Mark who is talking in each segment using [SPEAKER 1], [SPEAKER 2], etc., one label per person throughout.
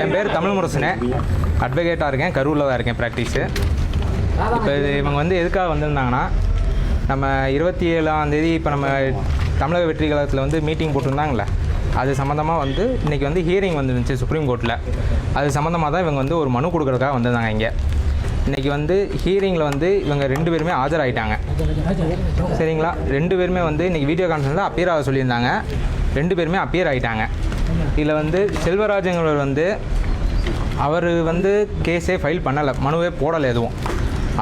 [SPEAKER 1] என் பேர் தமிழ் முரசனே. அட்வொகேட்டாக இருக்கேன். கரூரில் தான் இருக்கேன் ப்ராக்டிஸு இப்போ இது இவங்க வந்து எதுக்காக வந்திருந்தாங்கன்னா நம்ம இருபத்தி ஏழாந்தேதி இப்போ நம்ம தமிழக வெற்றி கழகத்தில் வந்து மீட்டிங் போட்டிருந்தாங்களே அது சம்மந்தமாக வந்து இன்றைக்கி வந்து ஹியரிங் வந்துருந்துச்சு சுப்ரீம் கோர்ட்டில் அது சம்மந்தமாக தான் இவங்க வந்து ஒரு மனு கொடுக்குறதுக்காக வந்திருந்தாங்க இங்கே. இன்றைக்கி வந்து ஹியரிங்கில் வந்து இவங்க ரெண்டு பேருமே ஆஜராகிட்டாங்க சரிங்களா? ரெண்டு பேருமே வந்து இன்றைக்கி வீடியோ கான்ஃபரன்ஸில் அப்பியர் ஆக சொல்லியிருந்தாங்க. ரெண்டு பேருமே அப்பியர் ஆகிட்டாங்க இதில் வந்து செல்வராஜங்கிறவர் வந்து அவர் வந்து கேஸே ஃபைல் பண்ணலை மனுவே போடலை எதுவும்.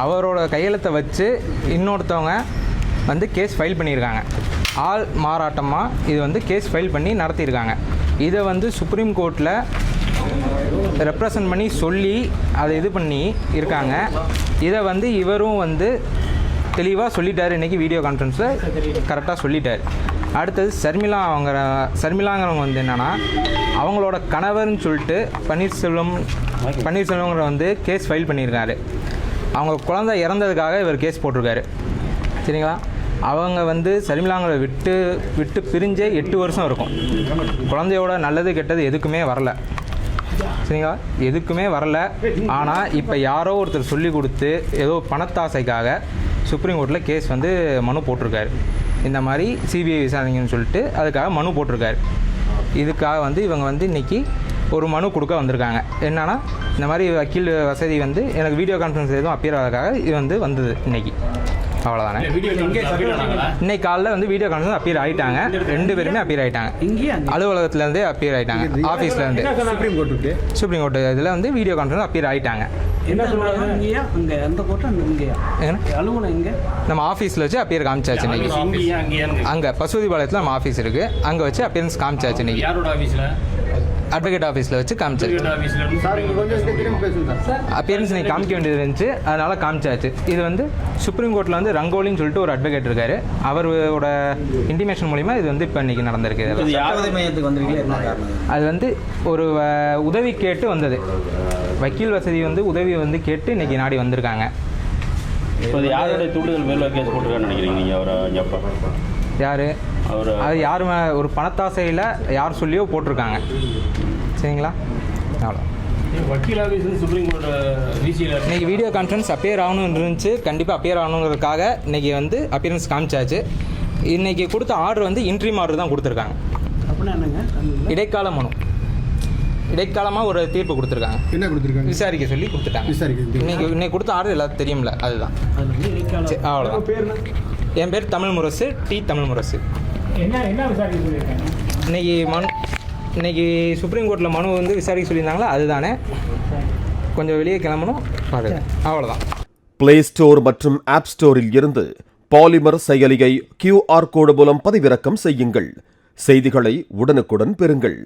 [SPEAKER 1] அவரோட கையெழுத்தை வச்சு இன்னொருத்தவங்க வந்து கேஸ் ஃபைல் பண்ணியிருக்காங்க. ஆள் மாறாட்டமாக இது வந்து கேஸ் ஃபைல் பண்ணி நடத்தியிருக்காங்க. இதை வந்து சுப்ரீம் கோர்ட்டில் ரெப்ரசன்ட் பண்ணி சொல்லி அதை இது பண்ணி இருக்காங்க. இதை வந்து இவரும் வந்து தெளிவாக சொல்லிட்டார். இன்றைக்கி வீடியோ கான்ஃபரன்ஸில் கரெக்டாக சொல்லிட்டார். அடுத்தது சர்மிளா அவங்க சர்மிளாங்கிறவங்க வந்து என்னென்னா அவங்களோட கணவர்னு சொல்லிட்டு பன்னீர்செல்வம் பன்னீர்செல்வங்கிற வந்து கேஸ் ஃபைல் பண்ணியிருக்காரு. அவங்க குழந்தை இறந்ததுக்காக இவர் கேஸ் போட்டிருக்காரு. சரிங்களா? அவங்க வந்து சர்மிளாங்கிற விட்டு விட்டு பிரிஞ்சே எட்டு வருஷம் இருக்கும். குழந்தையோட நல்லது கெட்டது எதுக்குமே வரல. சரிங்களா? எதுக்குமே வரல. ஆனால் இப்போ யாரோ ஒருத்தர் சொல்லி கொடுத்து ஏதோ பணத்தாசைக்காக சுப்ரீம் கோர்ட்டில் கேஸ் வந்து மனு போட்டிருக்காரு. இந்த மாதிரி சிபிஐ விசாரணைன்னு சொல்லிட்டு அதுக்காக மனு போட்டிருக்காரு. இதுக்காக வந்து இவங்க வந்து இன்றைக்கி ஒரு மனு கொடுக்க வந்திருக்காங்க. என்னன்னா இந்த மாதிரி வக்கீல் வசதி வந்து எனக்கு வீடியோ கான்ஃபரன்ஸ் எதுவும் அப்பியர் ஆகிறதுக்காக இது வந்து வந்தது இன்றைக்கி அவ்வளோதானே இன்னைக்கு காலைல வந்து வீடியோ கான்ஃபரன்ஸ் அப்பியர் ஆகிட்டாங்க ரெண்டு பேருமே அப்பியர் ஆகிட்டாங்க
[SPEAKER 2] இங்கேயே
[SPEAKER 1] அலுவலகத்துலேருந்தே அப்பியர் ஆகிட்டாங்க ஆஃபீஸ்லேருந்து
[SPEAKER 3] சுப்ரீம் கோர்ட்டுக்கு
[SPEAKER 1] சுப்ரீம் கோர்ட் இதில் வந்து வீடியோ கான்ஃபரன்ஸ் அப்பியர்
[SPEAKER 2] இங்க
[SPEAKER 1] நம்ம ஆஃபீஸில் வச்சு அப்பியர் காமிச்சாச்சு இன்னைக்கு. அங்கே பசுபதிபாளையத்தில் நம்ம ஆஃபீஸ் இருக்குது அங்கே வச்சு அப்பியரன்ஸ் காமிச்சாச்சு இன்னைக்கு. அட்வொகேட் ஆஃபீஸில் வச்சு காமிச்சாச்சு. அப்பியரன்ஸ் இன்னைக்கு காமிக்க வேண்டியது இருந்துச்சு. அதனால காமிச்சாச்சு. இது வந்து சுப்ரீம் கோர்ட்டில் வந்து ரங்கோலின்னு சொல்லிட்டு ஒரு அட்வொகேட் இருக்காரு. அவரோட இன்டிமேஷன் மூலிமா இது வந்து இப்போ இன்னைக்கு நடந்திருக்கு அது வந்து ஒரு உதவி கேட்டு வந்தது. வக்கீல் வசதி வந்து உதவி வந்து கேட்டு இன்னைக்கு நாடி வந்திருக்காங்க.
[SPEAKER 4] இப்போ யாருடைய தூண்டுதல் மேல கேஸ் போட்டிருக்கான்னு நினைக்கிறீங்க நீங்கள் அவரை
[SPEAKER 1] யார்?
[SPEAKER 4] அவர்
[SPEAKER 1] அது யார் மே- ஒரு பணத்தாசையில் யார் சொல்லியோ போட்டிருக்காங்க. சரிங்களா? அவ்வளோ இன்னைக்கு வீடியோ கான்ஃபரன்ஸ் அப்பியர் ஆகணும்னு இருந்துச்சு. கண்டிப்பாக அப்பியர் ஆகணுங்கிறதுக்காக இன்னைக்கு வந்து அப்பியரன்ஸ் காமிச்சாச்சு. இன்னைக்கு கொடுத்த ஆர்டர் வந்து இன்ட்ரீம் ஆர்டர் தான் கொடுத்துருக்காங்க? இடைக்கால மனு. இடைக்காலமாக ஒரு தீர்ப்பு கொடுத்துருக்காங்க.
[SPEAKER 3] என்ன கொடுத்துருக்காங்க?
[SPEAKER 1] விசாரிக்க சொல்லி கொடுத்துட்டாங்க.
[SPEAKER 3] விசாரிக்க
[SPEAKER 1] இன்னைக்கு இன்னைக்கு கொடுத்த ஆர்டர் எல்லாத்துக்கும் தெரியும்ல அதுதான். அவ்வளோதான் என் பேர் தமிழ் முரசு டி தமிழ் முரசு. இன்னைக்கு மனு இன்னைக்கு சுப்ரீம் கோர்ட்டில் மனு வந்து விசாரிக்க சொல்லியிருந்தாங்களா? அதுதானே. கொஞ்சம் வெளியே கிளம்பணும். பாருங்க. அவ்வளோதான்
[SPEAKER 5] பிளே ஸ்டோர் மற்றும் ஆப் ஸ்டோரில் இருந்து பாலிமர் செயலியை கியூஆர் கோடு மூலம் பதிவிறக்கம் செய்யுங்கள். செய்திகளை உடனுக்குடன் பெறுங்கள்.